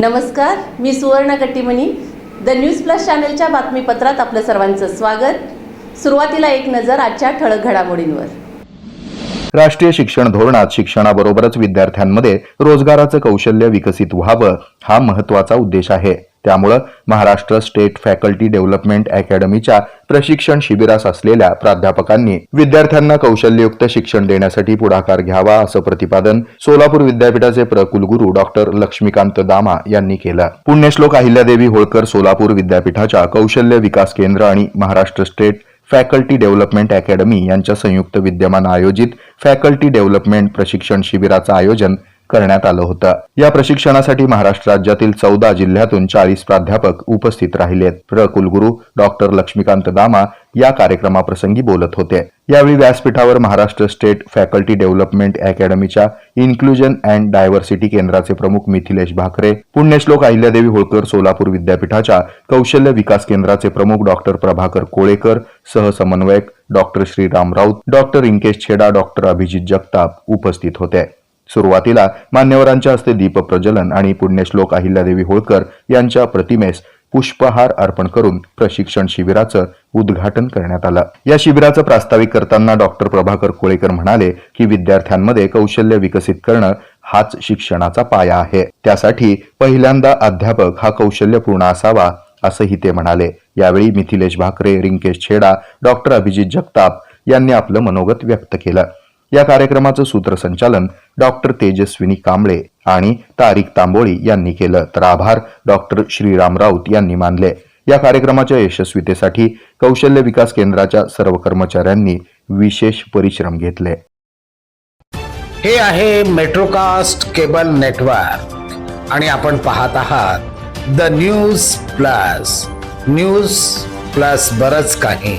नमस्कार मी Suvarna Kattimani. The news plus चॅनलच्या बातमीपत्रात आपलं सर्वांचं स्वागत. सुरुवातीला एक नजर आजच्या ठळक घडामोडींवर. राष्ट्रीय शिक्षण धोरणात शिक्षणाबरोबरच विद्यार्थ्यांमध्ये रोजगाराचं कौशल्य विकसित व्हावं हा महत्त्वाचा उद्देश आहे. त्यामुळं महाराष्ट्र स्टेट फॅकल्टी डेव्हलपमेंट अकॅडमीच्या प्रशिक्षण शिबिरास असलेल्या प्राध्यापकांनी विद्यार्थ्यांना कौशल्ययुक्त शिक्षण देण्यासाठी पुढाकार घ्यावा असं प्रतिपादन सोलापूर विद्यापीठाचे प्रकुलगुरू डॉक्टर लक्ष्मीकांत दामा यांनी केलं. पुण्यश्लोक अहिल्यादेवी होळकर सोलापूर विद्यापीठाच्या कौशल्य विकास केंद्र आणि Maharashtra state faculty development academy यांच्या संयुक्त विद्यमान आयोजित फॅकल्टी डेव्हलपमेंट प्रशिक्षण शिबिराचं आयोजन करण्यात आलं होतं. या प्रशिक्षणासाठी महाराष्ट्र राज्यातील चौदा जिल्ह्यातून चाळीस प्राध्यापक उपस्थित राहिलेत. प्र. कुलगुरू डॉक्टर लक्ष्मीकांत दामा या कार्यक्रमाप्रसंगी बोलत होते. यावेळी व्यासपीठावर महाराष्ट्र स्टेट फॅकल्टी डेव्हलपमेंट अकॅडमीच्या इन्क्लुजन अँड डायव्हर्सिटी केंद्राचे प्रमुख मिथिलेश भाकरे पुण्यश्लोक अहिल्यादेवी होळकर सोलापूर विद्यापीठाच्या कौशल्य विकास केंद्राचे प्रमुख doctor Prabhakar Kolekar सहसमन्वयक doctor Shriram Raut doctor Inkesh Chheda doctor Abhijit Jagtap उपस्थित होते. सुरुवातीला मान्यवरांच्या हस्ते दीप प्रज्वलन आणि पुण्यश्लोक अहिल्यादेवी होळकर यांच्या प्रतिमेस पुष्पहार अर्पण करून प्रशिक्षण शिबिराचं उद्घाटन करण्यात आलं. या शिबिराचं प्रास्ताविक करताना डॉक्टर प्रभाकर कोळेकर म्हणाले की विद्यार्थ्यांमध्ये कौशल्य विकसित करणं हाच शिक्षणाचा पाया आहे. त्यासाठी पहिल्यांदा अध्यापक हा कौशल्यपूर्ण असावा असंही ते म्हणाले. यावेळी मिथिलेश भाकरे रिंकेश छेडा डॉक्टर अभिजित जगताप यांनी आपलं मनोगत व्यक्त केलं. या कार्यक्रमाचं सूत्रसंचालन डॉक्टर तेजस्विनी कांबळे आणि तारिक तांबोळी यांनी केलं. तर आभार डॉक्टर श्रीराम राऊत यांनी मानले. या कार्यक्रमाच्या यशस्वीतेसाठी कौशल्य विकास केंद्राच्या सर्व कर्मचाऱ्यांनी विशेष परिश्रम घेतले. हे आहे मेट्रोकास्ट केबल नेटवर्क. आणि आपण पाहत आहात the news plus. News plus बरच काही.